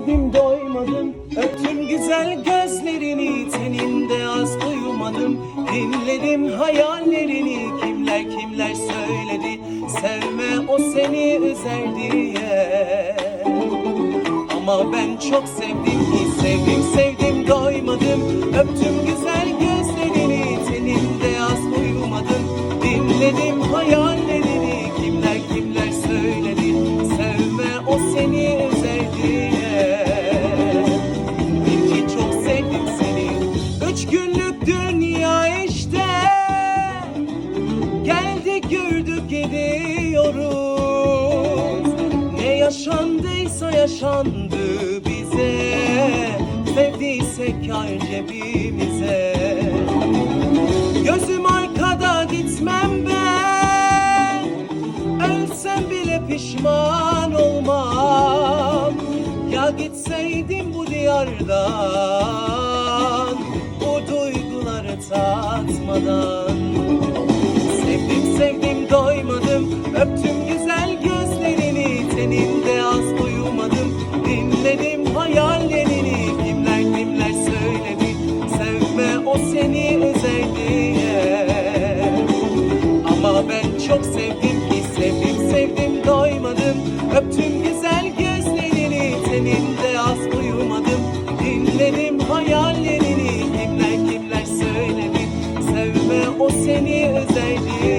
sevdim doymadım. Öptüm güzel gözlerini teninde az uyumadım Dinledim hayallerini kimler kimler söyledi. Sevme o seni üzer diye. Ama ben çok sevdim ki sevdim sevdim doymadım. Öptüm güzel gözlerini teninde az uyumadım Dinledim hayallerini Geldik gördük gidiyoruz. Ne yaşandıysa yaşandı bize. Sevdiysek kar cebimize. Gözüm arkada gitmem ben. Ölsem bile pişman olmam. Ya gitseydim bu diyardan Bu duyguları tatmadan Öptüm güzel gözlerini Teninde az uyumadım Dinledim hayallerini Kimler kimler söyledi. Sevme o seni üzer diye Ama ben çok sevdim ki Sevdim sevdim doymadım. Öptüm güzel gözlerini Teninde az uyumadım Dinledim hayallerini Kimler kimler söyledi. Sevme o seni üzer diye